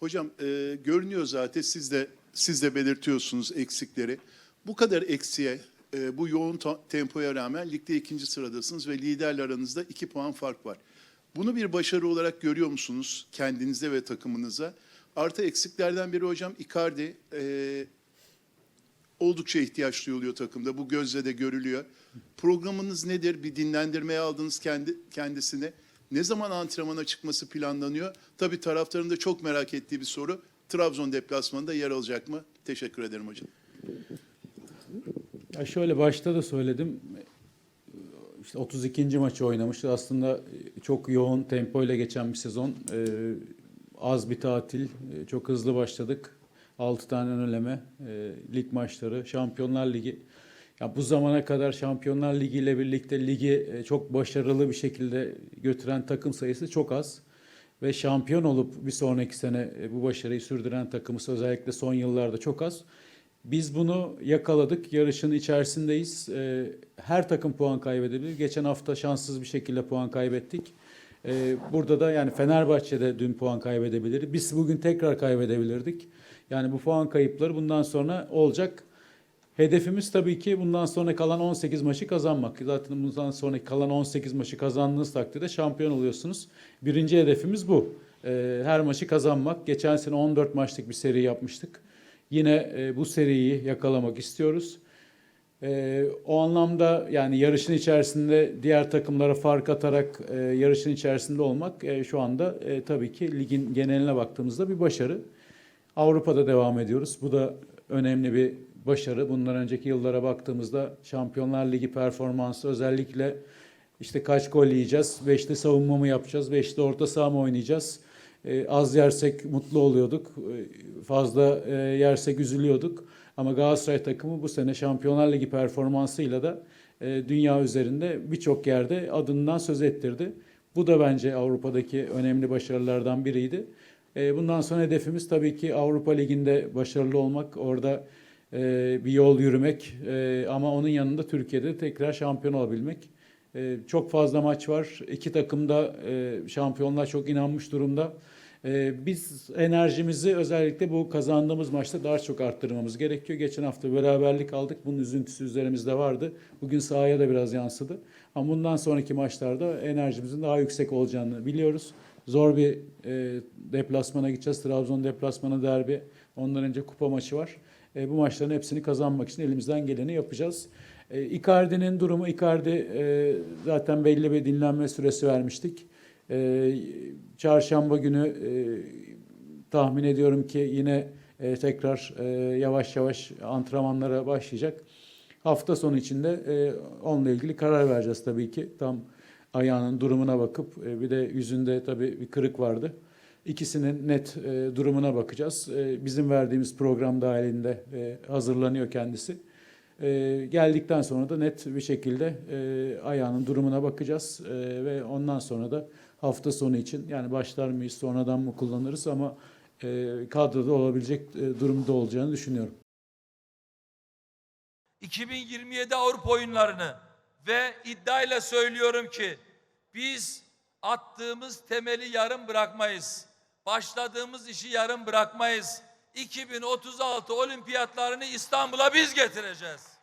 Hocam e, görünüyor zaten siz de siz de belirtiyorsunuz eksikleri. Bu kadar eksiğe, e, bu yoğun tempoya rağmen ligde ikinci sıradasınız ve liderle aranızda iki puan fark var. Bunu bir başarı olarak görüyor musunuz kendinize ve takımınıza? Artı eksiklerden biri hocam Icardi. E, oldukça ihtiyaç duyuluyor takımda. Bu gözle de görülüyor. Programınız nedir? Bir dinlendirmeye aldınız kendi kendisini. Ne zaman antrenmana çıkması planlanıyor? Tabii taraftarın da çok merak ettiği bir soru. Trabzon deplasmanında yer alacak mı? Teşekkür ederim hocam. Ya şöyle başta da söyledim. İşte 32. maçı oynamıştı. Aslında çok yoğun tempoyla geçen bir sezon. Ee, az bir tatil. Ee, Çok hızlı başladık. 6 tane önleme, e, lig maçları, Şampiyonlar Ligi. Ya bu zamana kadar Şampiyonlar Ligi ile birlikte ligi e, çok başarılı bir şekilde götüren takım sayısı çok az. Ve şampiyon olup bir sonraki sene e, bu başarıyı sürdüren takımı özellikle son yıllarda çok az. Biz bunu yakaladık. Yarışın içerisindeyiz. Ee, Her takım puan kaybedebilir. Geçen hafta şanssız bir şekilde puan kaybettik. Burada da yani Fenerbahçe'de dün puan kaybedebilir. Biz bugün tekrar kaybedebilirdik. Yani bu puan kayıpları bundan sonra olacak. Hedefimiz tabii ki bundan sonra kalan 18 maçı kazanmak. Zaten bundan sonraki kalan 18 maçı kazandığınız takdirde şampiyon oluyorsunuz. Birinci hedefimiz bu. Ee, Her maçı kazanmak. Geçen sene 14 maçlık bir seri yapmıştık. Yine e, bu seriyi yakalamak istiyoruz. E, o anlamda yani yarışın içerisinde diğer takımlara fark atarak e, yarışın içerisinde olmak e, şu anda tabii ki ligin geneline baktığımızda bir başarı. Avrupa'da devam ediyoruz. Bu da önemli bir başarı. Bundan önceki yıllara baktığımızda Şampiyonlar Ligi performansı özellikle işte kaç gol yiyeceğiz, beşli savunma mı yapacağız, beşli orta saha mı oynayacağız, e, az yersek mutlu oluyorduk, e, fazla e, yersek üzülüyorduk. Ama Galatasaray takımı bu sene Şampiyonlar Ligi performansıyla da e, dünya üzerinde birçok yerde adından söz ettirdi. Bu da bence Avrupa'daki önemli başarılardan biriydi. E, bundan sonra hedefimiz tabii ki Avrupa Ligi'nde başarılı olmak, orada bir yol yürümek e, ama onun yanında Türkiye'de tekrar şampiyon olabilmek. E, çok fazla maç var. İki takım da şampiyonlar çok inanmış durumda. Biz enerjimizi özellikle bu kazandığımız maçta daha çok arttırmamız gerekiyor. Geçen hafta beraberlik aldık. Bunun üzüntüsü üzerimizde vardı. Bugün sahaya da biraz yansıdı. Ama bundan sonraki maçlarda enerjimizin daha yüksek olacağını biliyoruz. Zor bir deplasmana gideceğiz. Trabzon deplasmanı derbi. Ondan önce kupa maçı var. E, bu maçların hepsini kazanmak için elimizden geleni yapacağız. E, Icardi'nin durumu, Icardi e, zaten belli bir dinlenme süresi vermiştik. E, çarşamba günü e, tahmin ediyorum ki yine e, tekrar e, yavaş yavaş antrenmanlara başlayacak. Hafta sonu içinde e, onunla ilgili karar vereceğiz tabii ki. Tam ayağının durumuna bakıp e, bir de yüzünde tabii bir kırık vardı. İkisinin net e, durumuna bakacağız. E, bizim verdiğimiz program dahilinde e, hazırlanıyor kendisi. E, geldikten sonra da net bir şekilde e, ayağının durumuna bakacağız E, ve ondan sonra da hafta sonu için yani başlar mıyız sonradan mı kullanırız ama e, kadroda olabilecek e, durumda olacağını düşünüyorum. 2027 Avrupa oyunlarını ve iddiayla söylüyorum ki biz attığımız temeli yarım bırakmayız. Başladığımız işi yarım bırakmayız. 2036 olimpiyatlarını İstanbul'a biz getireceğiz.